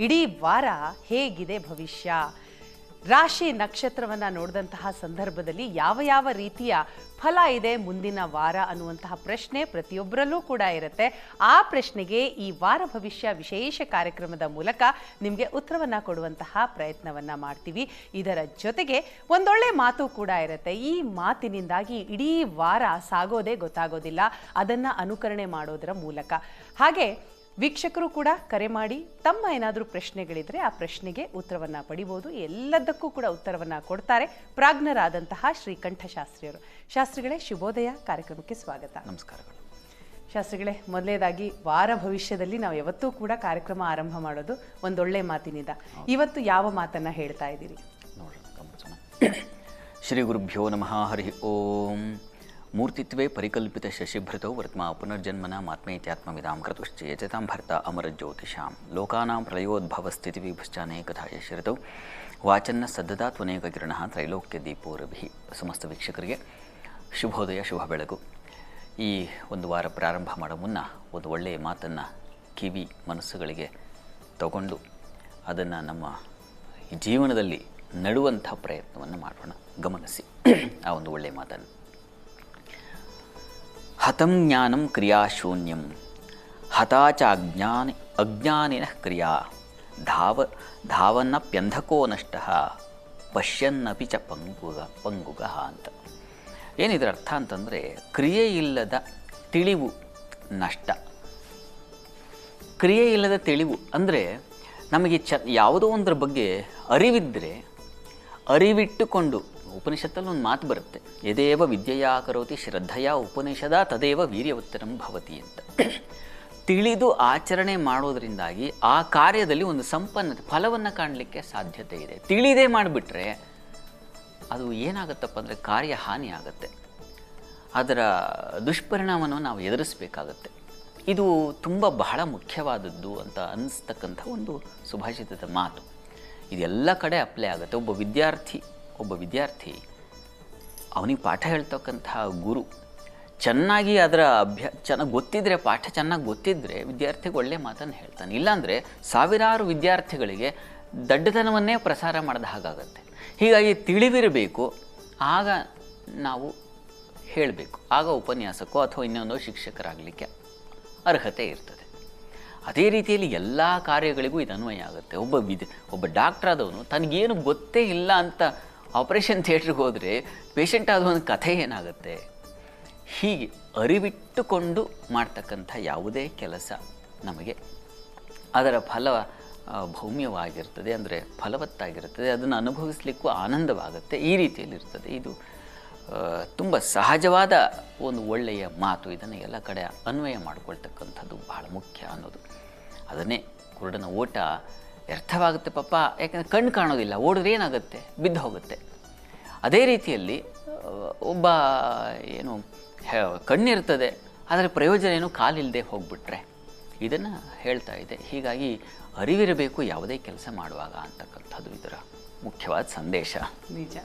ಇಡೀ ವಾರ ಹೇಗಿದೆ ಭವಿಷ್ಯ? ರಾಶಿ ನಕ್ಷತ್ರವನ್ನ ನೋಡಿದಂತಹ ಸಂದರ್ಭದಲ್ಲಿ ಯಾವ ಯಾವ ರೀತಿಯ ಫಲ ಇದೆ ಮುಂದಿನ ವಾರ ಅನ್ನುವಂತಹ ಪ್ರಶ್ನೆ ಪ್ರತಿಯೊಬ್ಬರಲ್ಲೂ ಕೂಡ ಇರುತ್ತೆ. ಆ ಪ್ರಶ್ನೆಗೆ ಈ ವಾರ ಭವಿಷ್ಯ ವಿಶೇಷ ಕಾರ್ಯಕ್ರಮದ ಮೂಲಕ ನಿಮಗೆ ಉತ್ತರವನ್ನು ಕೊಡುವಂತಹ ಪ್ರಯತ್ನವನ್ನ ಮಾಡ್ತೀವಿ. ಇದರ ಜೊತೆಗೆ ಒಂದೊಳ್ಳೆ ಮಾತು ಕೂಡ ಇರುತ್ತೆ. ಈ ಮಾತಿನಿಂದಾಗಿ ಇಡೀ ವಾರ ಸಾಗೋದೇ ಗೊತ್ತಾಗೋದಿಲ್ಲ. ಅದನ್ನು ಅನುಕರಣೆ ಮಾಡೋದರ ಮೂಲಕ. ಹಾಗೆ ವೀಕ್ಷಕರು ಕೂಡ ಕರೆ ಮಾಡಿ ತಮ್ಮ ಏನಾದರೂ ಪ್ರಶ್ನೆಗಳಿದ್ರೆ ಆ ಪ್ರಶ್ನೆಗೆ ಉತ್ತರವನ್ನ ಪಡಿಬೋದು. ಎಲ್ಲದಕ್ಕೂ ಕೂಡ ಉತ್ತರವನ್ನ ಕೊಡ್ತಾರೆ ಪ್ರಾಜ್ಞರಾದಂತಹ ಶ್ರೀಕಂಠ ಶಾಸ್ತ್ರಿಯವರು. ಶಾಸ್ತ್ರಿಗಳೇ ಶುಭೋದಯ ಕಾರ್ಯಕ್ರಮಕ್ಕೆ ಸ್ವಾಗತ. ನಮಸ್ಕಾರಗಳು. ಶಾಸ್ತ್ರಿಗಳೇ ಮೊದಲೇದಾಗಿ ವಾರ ಭವಿಷ್ಯದಲ್ಲಿ ನಾವು ಯಾವತ್ತೂ ಕೂಡ ಕಾರ್ಯಕ್ರಮ ಆರಂಭ ಮಾಡೋದು ಒಂದೊಳ್ಳೆ ಮಾತಿನಿಂದ. ಇವತ್ತು ಯಾವ ಮಾತನ್ನ ಹೇಳ್ತಾ ಇದ್ದೀರಿ? ಶ್ರೀ ಗುರುಭ್ಯೋ ನಮಃ ಹರಿ ಓಂ. ಮೂರ್ತಿತ್ವೇ ಪರಿಕಲ್ಪಿತ ಶಶಿಭೃತೌ ವರ್ತ್ಮಾ ಪುನರ್ಜನ್ಮನ ಮಾತ್ಮೇತ್ಯಾತ್ಮವಿದಾಂ ಕೃತುಶ್ಚೇತತಾಂ ಭರ್ತ ಅಮರಜ್ಯೋತಿಷಾಂ. ಲೋಕಾನಾಂ ಪ್ರಳಯೋದ್ಭವ ಸ್ಥಿತಿವಿಭಶ್ಚಾನೇಕಥಾ ಯಶಿರತೌ ವಾಚನ್ನ ಸದ್ದದಾ ತ್ವನೇಕ ಕಿರಣಃ ತ್ರೈಲೋಕ್ಯ ದೀಪೋರಭಿ ಸಮಸ್ತ ವೀಕ್ಷಕರಿಗೆ ಶುಭೋದಯ, ಶುಭ ಬೆಳಗು ಈ ಒಂದು ವಾರ ಪ್ರಾರಂಭ ಮಾಡೋ ಮುನ್ನ ಒಂದು ಒಳ್ಳೆಯ ಮಾತನ್ನು ಕಿವಿ ಮನಸ್ಸುಗಳಿಗೆ ತಗೊಂಡು ಅದನ್ನು ನಮ್ಮ ಜೀವನದಲ್ಲಿ ನಡುವಂಥ ಪ್ರಯತ್ನವನ್ನು ಮಾಡೋಣ. ಗಮನಿಸಿ ಆ ಒಂದು ಒಳ್ಳೆಯ ಮಾತನ್ನು. ಹತಂ ಜ್ಞಾನಂ ಕ್ರಿಯಾಶೂನ್ಯಂ ಹತಾಚ ಅಜ್ಞಾನ ಅಜ್ಞಾನಿನ ಕ್ರಿಯಾ. ಧಾವ ಧಾವನ್ನಪ್ಯಂಧಕೋ ನಷ್ಟ. ಪಶ್ಯನ್ನಪಿ ಚ ಪಂಗುಗ ಪಂಗುಗ ಅಂತ. ಏನಿದ್ರ ಅರ್ಥ ಅಂತಂದರೆ ಕ್ರಿಯೆ ಇಲ್ಲದ ತಿಳಿವು ನಷ್ಟ. ಕ್ರಿಯೆ ಇಲ್ಲದ ತಿಳಿವು ಅಂದರೆ ನಮಗೆ ಚ, ಯಾವುದೋ ಒಂದರ ಬಗ್ಗೆ ಅರಿವಿದ್ದರೆ ಅರಿವಿಟ್ಟುಕೊಂಡು ಉಪನಿಷತ್ತಲ್ಲಿ ಒಂದು ಮಾತು ಬರುತ್ತೆ, ಯದೇವ ವಿದ್ಯೆಯಾ ಕರೋತಿ ಶ್ರದ್ಧೆಯ ಉಪನಿಷದ ತದೇವ ವೀರ್ಯವತ್ತರಂ ಭವತಿ ಅಂತ. ತಿಳಿದು ಆಚರಣೆ ಮಾಡೋದರಿಂದಾಗಿ ಆ ಕಾರ್ಯದಲ್ಲಿ ಒಂದು ಸಂಪನ್ನತೆ, ಫಲವನ್ನು ಕಾಣಲಿಕ್ಕೆ ಸಾಧ್ಯತೆ ಇದೆ. ತಿಳಿದೇ ಮಾಡಿಬಿಟ್ರೆ ಅದು ಏನಾಗುತ್ತಪ್ಪ ಅಂದರೆ ಕಾರ್ಯ ಹಾನಿ ಆಗುತ್ತೆ. ಅದರ ದುಷ್ಪರಿಣಾಮವನ್ನು ನಾವು ಎದುರಿಸಬೇಕಾಗತ್ತೆ. ಇದು ತುಂಬ ಬಹಳ ಮುಖ್ಯವಾದದ್ದು ಅಂತ ಅನ್ನಿಸ್ತಕ್ಕಂಥ ಒಂದು ಸುಭಾಷಿತದ ಮಾತು. ಇದೆಲ್ಲ ಕಡೆ ಅಪ್ಲೈ ಆಗುತ್ತೆ. ಒಬ್ಬ ವಿದ್ಯಾರ್ಥಿ ಒಬ್ಬ ವಿದ್ಯಾರ್ಥಿ ಅವನಿಗೆ ಪಾಠ ಹೇಳ್ತಕ್ಕಂಥ ಗುರು ಚೆನ್ನಾಗಿ ಅದರ ಅಭ್ಯಾ ಚೆನ್ನಾಗಿ ಗೊತ್ತಿದ್ದರೆ ಪಾಠ ಚೆನ್ನಾಗಿ ಗೊತ್ತಿದ್ದರೆ ವಿದ್ಯಾರ್ಥಿಗೆ ಒಳ್ಳೆ ಮಾತನ್ನು ಹೇಳ್ತಾನೆ. ಇಲ್ಲಾಂದರೆ ಸಾವಿರಾರು ವಿದ್ಯಾರ್ಥಿಗಳಿಗೆ ದಡ್ಡತನವನ್ನೇ ಪ್ರಸಾರ ಮಾಡಿದ ಹಾಗಾಗತ್ತೆ. ಹೀಗಾಗಿ ತಿಳಿವಿರಬೇಕು, ಆಗ ನಾವು ಹೇಳಬೇಕು. ಆಗ ಉಪನ್ಯಾಸಕ್ಕೋ ಅಥವಾ ಇನ್ನೊಂದು ಶಿಕ್ಷಕರಾಗಲಿಕ್ಕೆ ಅರ್ಹತೆ ಇರ್ತದೆ. ಅದೇ ರೀತಿಯಲ್ಲಿ ಎಲ್ಲ ಕಾರ್ಯಗಳಿಗೂ ಇದು ಅನ್ವಯ ಆಗುತ್ತೆ. ಒಬ್ಬ ವಿದ್, ಒಬ್ಬ ಡಾಕ್ಟ್ರ್ ಆದವನು ತನಗೇನು ಗೊತ್ತೇ ಇಲ್ಲ ಅಂತ ಆಪರೇಷನ್ ಥಿಯೇಟ್ರಿಗೆ ಹೋದರೆ ಪೇಷಂಟ್ ಆದ ಒಂದು ಕಥೆ ಏನಾಗುತ್ತೆ? ಹೀಗೆ ಅರಿವಿಟ್ಟುಕೊಂಡು ಮಾಡ್ತಕ್ಕಂಥ ಯಾವುದೇ ಕೆಲಸ ನಮಗೆ ಅದರ ಫಲ ಭೌಮ್ಯವಾಗಿರ್ತದೆ, ಅಂದರೆ ಫಲವತ್ತಾಗಿರ್ತದೆ, ಅದನ್ನು ಅನುಭವಿಸ್ಲಿಕ್ಕೂ ಆನಂದವಾಗುತ್ತೆ, ಈ ರೀತಿಯಲ್ಲಿರ್ತದೆ. ಇದು ತುಂಬ ಸಹಜವಾದ ಒಂದು ಒಳ್ಳೆಯ ಮಾತು. ಇದನ್ನು ಎಲ್ಲ ಕಡೆ ಅನ್ವಯ ಮಾಡಿಕೊಳ್ತಕ್ಕಂಥದ್ದು ಬಹಳ ಮುಖ್ಯ ಅನ್ನೋದು. ಅದನ್ನೇ ಕುರುಡನ ಓಟ ವ್ಯರ್ಥವಾಗುತ್ತೆ ಪಾಪ. ಯಾಕಂದರೆ ಕಣ್ಣು ಕಾಣೋದಿಲ್ಲ, ಓಡಿದ್ರೆ ಏನಾಗುತ್ತೆ? ಬಿದ್ದು ಹೋಗುತ್ತೆ. ಅದೇ ರೀತಿಯಲ್ಲಿ ಒಬ್ಬ, ಏನು ಕಣ್ಣಿರ್ತದೆ, ಆದರೆ ಪ್ರಯೋಜನ ಏನು? ಕಾಲಿಲ್ಲದೆ ಹೋಗ್ಬಿಟ್ರೆ. ಇದನ್ನು ಹೇಳ್ತಾ ಇದೆ. ಹೀಗಾಗಿ ಅರಿವಿರಬೇಕು, ಯಾವುದೇ ಕೆಲಸ ಮಾಡುವಾಗ ಅಂತಕ್ಕಂಥದ್ದು ಇದರ ಮುಖ್ಯವಾದ ಸಂದೇಶ. ನಿಜ.